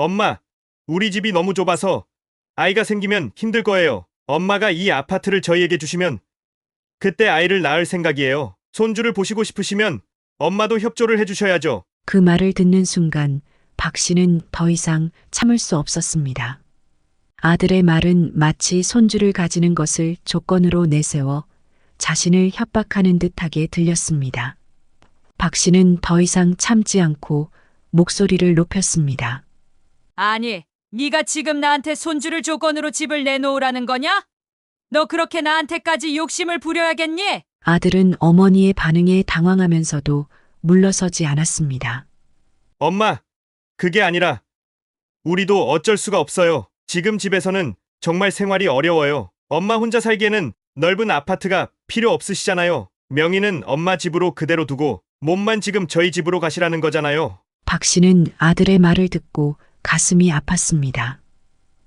엄마, 우리 집이 너무 좁아서 아이가 생기면 힘들 거예요. 엄마가 이 아파트를 저희에게 주시면 그때 아이를 낳을 생각이에요. 손주를 보시고 싶으시면 엄마도 협조를 해주셔야죠. 그 말을 듣는 순간 박 씨는 더 이상 참을 수 없었습니다. 아들의 말은 마치 손주를 가지는 것을 조건으로 내세워 자신을 협박하는 듯하게 들렸습니다. 박 씨는 더 이상 참지 않고 목소리를 높였습니다. 아니, 네가 지금 나한테 손주를 조건으로 집을 내놓으라는 거냐? 너 그렇게 나한테까지 욕심을 부려야겠니? 아들은 어머니의 반응에 당황하면서도 물러서지 않았습니다. 엄마, 그게 아니라 우리도 어쩔 수가 없어요. 지금 집에서는 정말 생활이 어려워요. 엄마 혼자 살기에는 넓은 아파트가 필요 없으시잖아요. 명의는 엄마 집으로 그대로 두고 몸만 지금 저희 집으로 가시라는 거잖아요. 박 씨는 아들의 말을 듣고 가슴이 아팠습니다.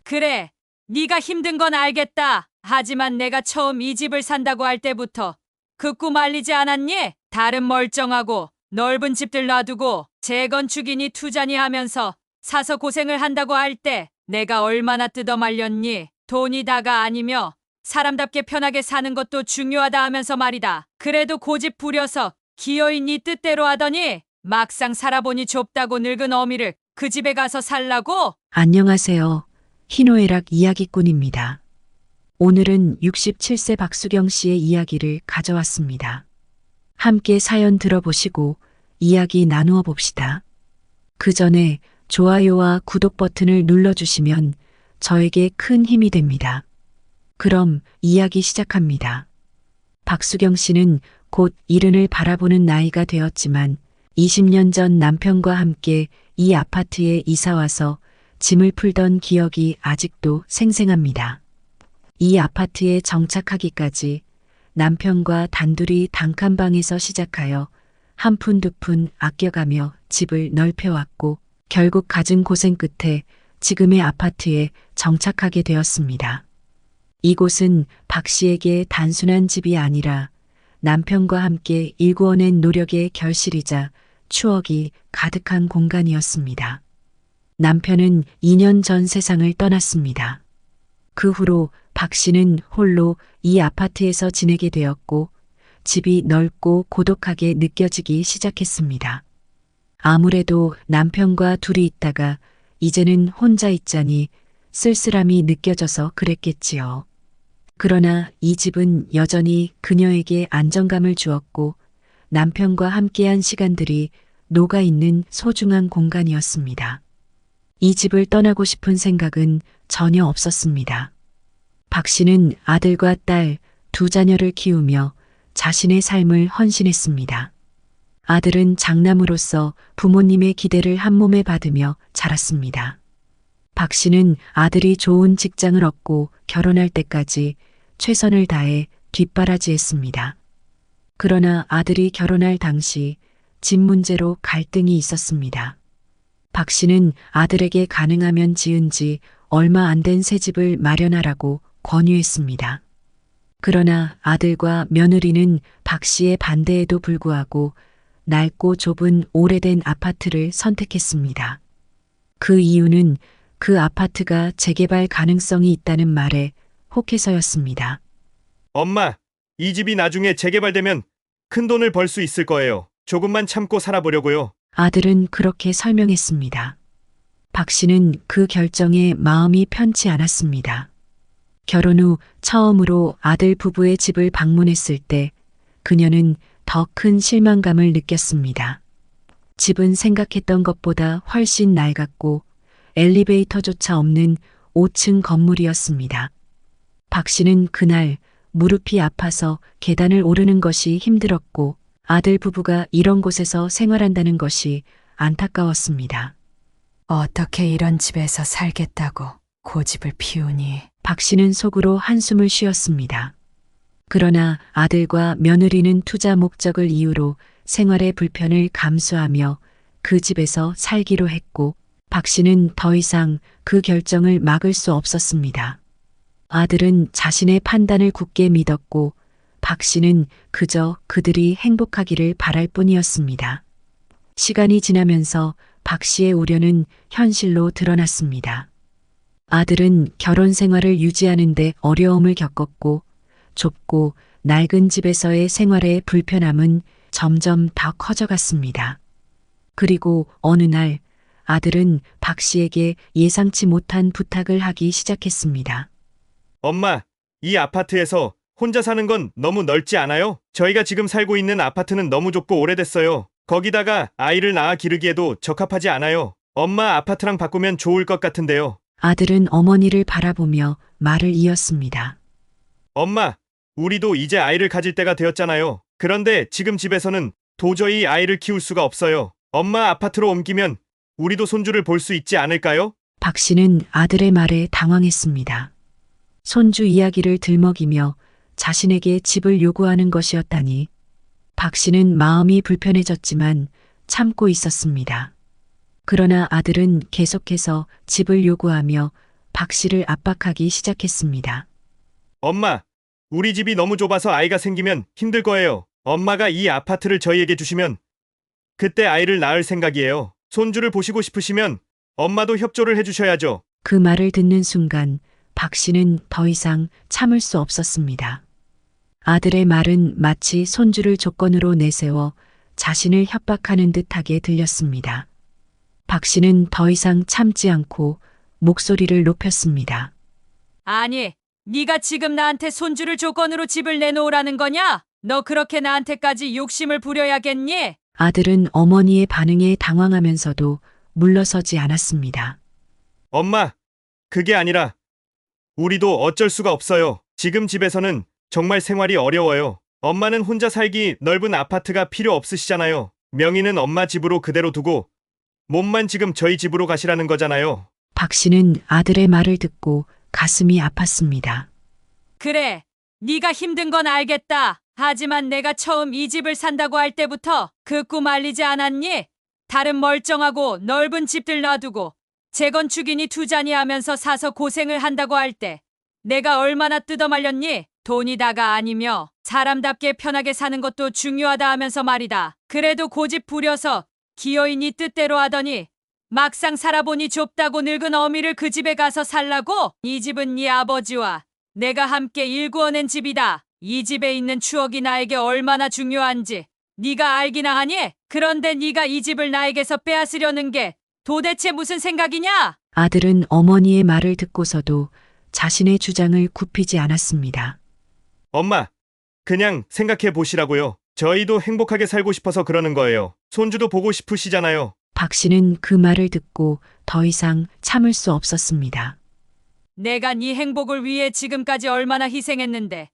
그래, 네가 힘든 건 알겠다. 하지만 내가 처음 이 집을 산다고 할 때부터 극구 말리지 않았니? 다른 멀쩡하고 넓은 집들 놔두고 재건축이니 투자니 하면서 사서 고생을 한다고 할 때 내가 얼마나 뜯어 말렸니? 돈이 다가 아니며 사람답게 편하게 사는 것도 중요하다 하면서 말이다. 그래도 고집 부려서 기어이 네 뜻대로 하더니 막상 살아보니 좁다고 늙은 어미를 그 집에 가서 살라고? 안녕하세요. 희노애락 이야기꾼입니다. 오늘은 67세 박수경 씨의 이야기를 가져왔습니다. 함께 사연 들어보시고 이야기 나누어 봅시다. 그 전에 좋아요와 구독 버튼을 눌러주시면 저에게 큰 힘이 됩니다. 그럼 이야기 시작합니다. 박수경 씨는 곧 이른을 바라보는 나이가 되었지만 20년 전 남편과 함께 이 아파트에 이사와서 짐을 풀던 기억이 아직도 생생합니다. 이 아파트에 정착하기까지 남편과 단둘이 단칸방에서 시작하여 한 푼 두푼 아껴가며 집을 넓혀왔고 결국 갖은 고생 끝에 지금의 아파트에 정착하게 되었습니다. 이곳은 박 씨에게 단순한 집이 아니라 남편과 함께 일구어낸 노력의 결실이자 추억이 가득한 공간이었습니다. 남편은 2년 전 세상을 떠났습니다. 그 후로 박 씨는 홀로 이 아파트에서 지내게 되었고 집이 넓고 고독하게 느껴지기 시작했습니다. 아무래도 남편과 둘이 있다가 이제는 혼자 있자니 쓸쓸함이 느껴져서 그랬겠지요. 그러나 이 집은 여전히 그녀에게 안정감을 주었고 남편과 함께한 시간들이 녹아있는 소중한 공간이었습니다. 이 집을 떠나고 싶은 생각은 전혀 없었습니다. 박 씨는 아들과 딸 두 자녀를 키우며 자신의 삶을 헌신했습니다. 아들은 장남으로서 부모님의 기대를 한 몸에 받으며 자랐습니다. 박 씨는 아들이 좋은 직장을 얻고 결혼할 때까지 최선을 다해 뒷바라지했습니다. 그러나 아들이 결혼할 당시 집 문제로 갈등이 있었습니다. 박 씨는 아들에게 가능하면 지은 지 얼마 안 된 새 집을 마련하라고 권유했습니다. 그러나 아들과 며느리는 박 씨의 반대에도 불구하고 낡고 좁은 오래된 아파트를 선택했습니다. 그 이유는 그 아파트가 재개발 가능성이 있다는 말에 혹해서였습니다. 엄마, 이 집이 나중에 재개발되면 큰 돈을 벌 수 있을 거예요. 조금만 참고 살아보려고요. 아들은 그렇게 설명했습니다. 박 씨는 그 결정에 마음이 편치 않았습니다. 결혼 후 처음으로 아들 부부의 집을 방문했을 때 그녀는 더 큰 실망감을 느꼈습니다. 집은 생각했던 것보다 훨씬 낡았고 엘리베이터조차 없는 5층 건물이었습니다. 박 씨는 그날 무릎이 아파서 계단을 오르는 것이 힘들었고 아들 부부가 이런 곳에서 생활한다는 것이 안타까웠습니다. 어떻게 이런 집에서 살겠다고 고집을 피우니? 박 씨는 속으로 한숨을 쉬었습니다. 그러나 아들과 며느리는 투자 목적을 이유로 생활의 불편을 감수하며 그 집에서 살기로 했고 박 씨는 더 이상 그 결정을 막을 수 없었습니다. 아들은 자신의 판단을 굳게 믿었고 박 씨는 그저 그들이 행복하기를 바랄 뿐이었습니다. 시간이 지나면서 박 씨의 우려는 현실로 드러났습니다. 아들은 결혼 생활을 유지하는데 어려움을 겪었고 좁고 낡은 집에서의 생활의 불편함은 점점 더 커져갔습니다. 그리고 어느 날 아들은 박 씨에게 예상치 못한 부탁을 하기 시작했습니다. 엄마, 이 아파트에서 혼자 사는 건 너무 넓지 않아요? 저희가 지금 살고 있는 아파트는 너무 좁고 오래됐어요. 거기다가 아이를 낳아 기르기에도 적합하지 않아요. 엄마 아파트랑 바꾸면 좋을 것 같은데요. 아들은 어머니를 바라보며 말을 이었습니다. 엄마, 우리도 이제 아이를 가질 때가 되었잖아요. 그런데 지금 집에서는 도저히 아이를 키울 수가 없어요. 엄마 아파트로 옮기면 우리도 손주를 볼 수 있지 않을까요? 박 씨는 아들의 말에 당황했습니다. 손주 이야기를 들먹이며 자신에게 집을 요구하는 것이었다니 박 씨는 마음이 불편해졌지만 참고 있었습니다. 그러나 아들은 계속해서 집을 요구하며 박 씨를 압박하기 시작했습니다. 엄마, 우리 집이 너무 좁아서 아이가 생기면 힘들 거예요. 엄마가 이 아파트를 저희에게 주시면 그때 아이를 낳을 생각이에요. 손주를 보시고 싶으시면 엄마도 협조를 해주셔야죠. 그 말을 듣는 순간 박 씨는 더 이상 참을 수 없었습니다. 아들의 말은 마치 손주를 조건으로 내세워 자신을 협박하는 듯하게 들렸습니다. 박 씨는 더 이상 참지 않고 목소리를 높였습니다. 아니, 네가 지금 나한테 손주를 조건으로 집을 내놓으라는 거냐? 너 그렇게 나한테까지 욕심을 부려야겠니? 아들은 어머니의 반응에 당황하면서도 물러서지 않았습니다. 엄마, 그게 아니라 우리도 어쩔 수가 없어요. 지금 집에서는 정말 생활이 어려워요. 엄마는 혼자 살기 넓은 아파트가 필요 없으시잖아요. 명의는 엄마 집으로 그대로 두고 몸만 지금 저희 집으로 가시라는 거잖아요. 박 씨는 아들의 말을 듣고 가슴이 아팠습니다. 그래, 네가 힘든 건 알겠다. 하지만 내가 처음 이 집을 산다고 할 때부터 그 꿈 알리지 않았니? 다른 멀쩡하고 넓은 집들 놔두고 재건축이니 투자니 하면서 사서 고생을 한다고 할 때 내가 얼마나 뜯어말렸니? 돈이 다가 아니며 사람답게 편하게 사는 것도 중요하다 하면서 말이다. 그래도 고집 부려서 기어이 네 뜻대로 하더니 막상 살아보니 좁다고 늙은 어미를 그 집에 가서 살라고? 이 집은 네 아버지와 내가 함께 일구어낸 집이다. 이 집에 있는 추억이 나에게 얼마나 중요한지 네가 알기나 하니? 그런데 네가 이 집을 나에게서 빼앗으려는 게 도대체 무슨 생각이냐? 아들은 어머니의 말을 듣고서도 자신의 주장을 굽히지 않았습니다. 엄마, 그냥 생각해 보시라고요. 저희도 행복하게 살고 싶어서 그러는 거예요. 손주도 보고 싶으시잖아요. 박 씨는 그 말을 듣고 더 이상 참을 수 없었습니다. 내가 네 행복을 위해 지금까지 얼마나 희생했는데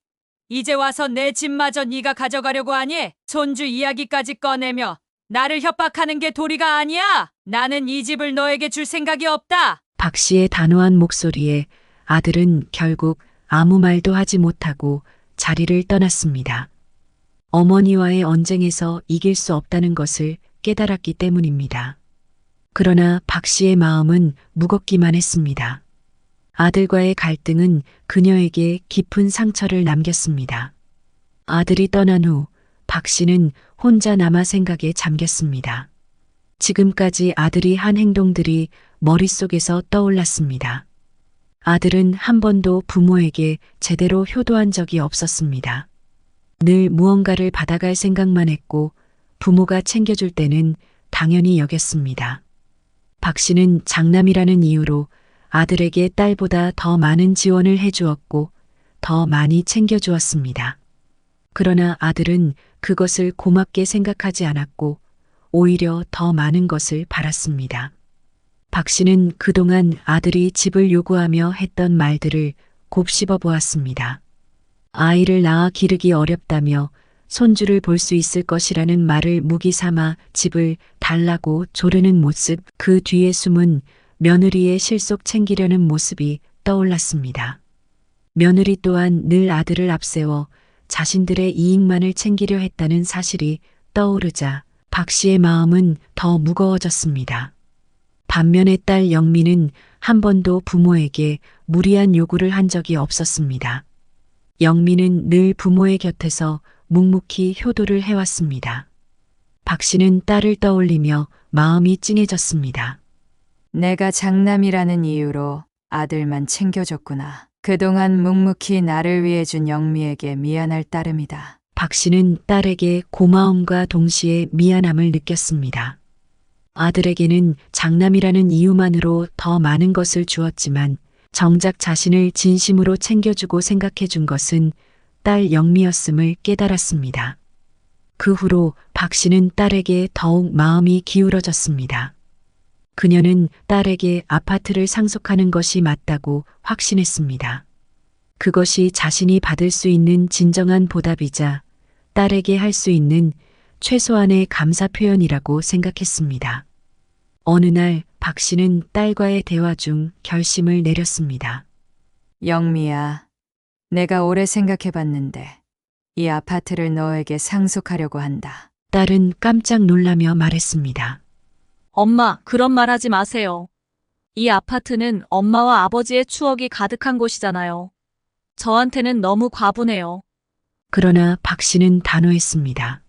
이제 와서 내 집마저 네가 가져가려고 하니? 손주 이야기까지 꺼내며 나를 협박하는 게 도리가 아니야. 나는 이 집을 너에게 줄 생각이 없다. 박 씨의 단호한 목소리에 아들은 결국 아무 말도 하지 못하고 자리를 떠났습니다. 어머니와의 언쟁에서 이길 수 없다는 것을 깨달았기 때문입니다. 그러나 박 씨의 마음은 무겁기만 했습니다. 아들과의 갈등은 그녀에게 깊은 상처를 남겼습니다. 아들이 떠난 후 박 씨는 혼자 남아 생각에 잠겼습니다. 지금까지 아들이 한 행동들이 머릿속에서 떠올랐습니다. 아들은 한 번도 부모에게 제대로 효도한 적이 없었습니다. 늘 무언가를 받아갈 생각만 했고 부모가 챙겨줄 때는 당연히 여겼습니다. 박 씨는 장남이라는 이유로 아들에게 딸보다 더 많은 지원을 해주었고 더 많이 챙겨주었습니다. 그러나 아들은 그것을 고맙게 생각하지 않았고 오히려 더 많은 것을 바랐습니다. 박 씨는 그동안 아들이 집을 요구하며 했던 말들을 곱씹어 보았습니다. 아이를 낳아 기르기 어렵다며 손주를 볼 수 있을 것이라는 말을 무기 삼아 집을 달라고 조르는 모습, 그 뒤에 숨은 며느리의 실속 챙기려는 모습이 떠올랐습니다. 며느리 또한 늘 아들을 앞세워 자신들의 이익만을 챙기려 했다는 사실이 떠오르자 박 씨의 마음은 더 무거워졌습니다. 반면에 딸 영미는 한 번도 부모에게 무리한 요구를 한 적이 없었습니다. 영미는 늘 부모의 곁에서 묵묵히 효도를 해왔습니다. 박 씨는 딸을 떠올리며 마음이 찡해졌습니다. 내가 장남이라는 이유로 아들만 챙겨줬구나. 그동안 묵묵히 나를 위해 준 영미에게 미안할 따름이다. 박 씨는 딸에게 고마움과 동시에 미안함을 느꼈습니다. 아들에게는 장남이라는 이유만으로 더 많은 것을 주었지만 정작 자신을 진심으로 챙겨주고 생각해 준 것은 딸 영미였음을 깨달았습니다. 그 후로 박 씨는 딸에게 더욱 마음이 기울어졌습니다. 그녀는 딸에게 아파트를 상속하는 것이 맞다고 확신했습니다. 그것이 자신이 받을 수 있는 진정한 보답이자 딸에게 할 수 있는 최소한의 감사 표현이라고 생각했습니다. 어느 날 박 씨는 딸과의 대화 중 결심을 내렸습니다. 영미야, 내가 오래 생각해 봤는데 이 아파트를 너에게 상속하려고 한다. 딸은 깜짝 놀라며 말했습니다. 엄마, 그런 말 하지 마세요. 이 아파트는 엄마와 아버지의 추억이 가득한 곳이잖아요. 저한테는 너무 과분해요. 그러나 박 씨는 단호했습니다.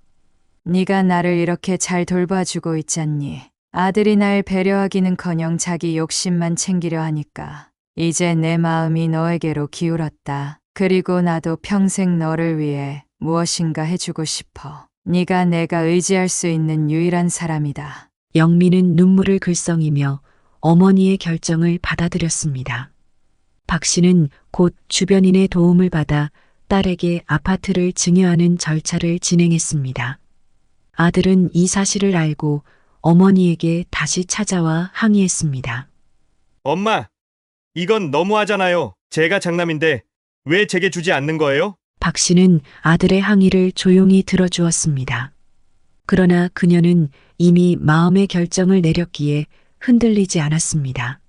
네가 나를 이렇게 잘 돌봐주고 있잖니. 아들이 날 배려하기는커녕 자기 욕심만 챙기려 하니까 이제 내 마음이 너에게로 기울었다. 그리고 나도 평생 너를 위해 무엇인가 해주고 싶어. 네가 내가 의지할 수 있는 유일한 사람이다. 영미는 눈물을 글썽이며 어머니의 결정을 받아들였습니다. 박 씨는 곧 주변인의 도움을 받아 딸에게 아파트를 증여하는 절차를 진행했습니다. 아들은 이 사실을 알고 어머니에게 다시 찾아와 항의했습니다. 엄마, 이건 너무하잖아요. 제가 장남인데 왜 제게 주지 않는 거예요? 박 씨는 아들의 항의를 조용히 들어주었습니다. 그러나 그녀는 이미 마음의 결정을 내렸기에 흔들리지 않았습니다.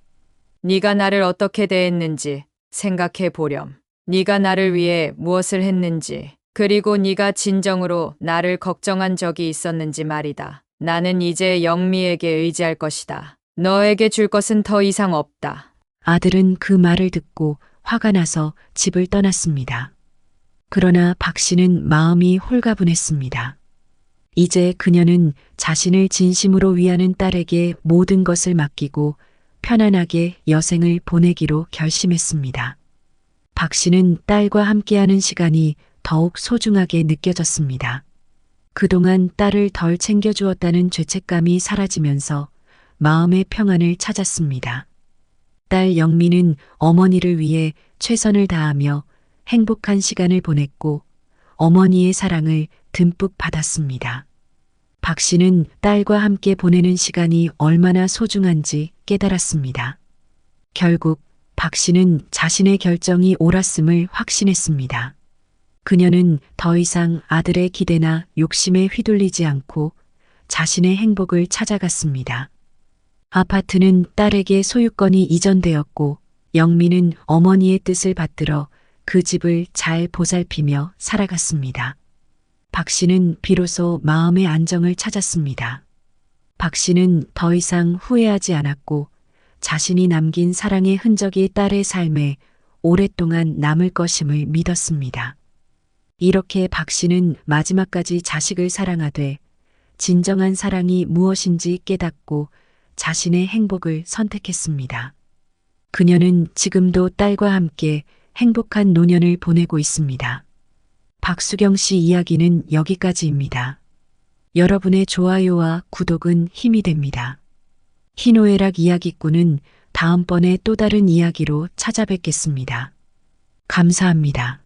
네가 나를 어떻게 대했는지 생각해 보렴. 네가 나를 위해 무엇을 했는지, 그리고 네가 진정으로 나를 걱정한 적이 있었는지 말이다. 나는 이제 영미에게 의지할 것이다. 너에게 줄 것은 더 이상 없다. 아들은 그 말을 듣고 화가 나서 집을 떠났습니다. 그러나 박 씨는 마음이 홀가분했습니다. 이제 그녀는 자신을 진심으로 위하는 딸에게 모든 것을 맡기고 편안하게 여생을 보내기로 결심했습니다. 박 씨는 딸과 함께하는 시간이 더욱 소중하게 느껴졌습니다. 그동안 딸을 덜 챙겨주었다는 죄책감이 사라지면서 마음의 평안을 찾았습니다. 딸 영미는 어머니를 위해 최선을 다하며 행복한 시간을 보냈고 어머니의 사랑을 듬뿍 받았습니다. 박 씨는 딸과 함께 보내는 시간이 얼마나 소중한지 깨달았습니다. 결국 박 씨는 자신의 결정이 옳았음을 확신했습니다. 그녀는 더 이상 아들의 기대나 욕심에 휘둘리지 않고 자신의 행복을 찾아갔습니다. 아파트는 딸에게 소유권이 이전되었고 영미는 어머니의 뜻을 받들어 그 집을 잘 보살피며 살아갔습니다. 박 씨는 비로소 마음의 안정을 찾았습니다. 박 씨는 더 이상 후회하지 않았고 자신이 남긴 사랑의 흔적이 딸의 삶에 오랫동안 남을 것임을 믿었습니다. 이렇게 박 씨는 마지막까지 자식을 사랑하되 진정한 사랑이 무엇인지 깨닫고 자신의 행복을 선택했습니다. 그녀는 지금도 딸과 함께 행복한 노년을 보내고 있습니다. 박수경 씨 이야기는 여기까지입니다. 여러분의 좋아요와 구독은 힘이 됩니다. 희노애락 이야기꾼은 다음번에 또 다른 이야기로 찾아뵙겠습니다. 감사합니다.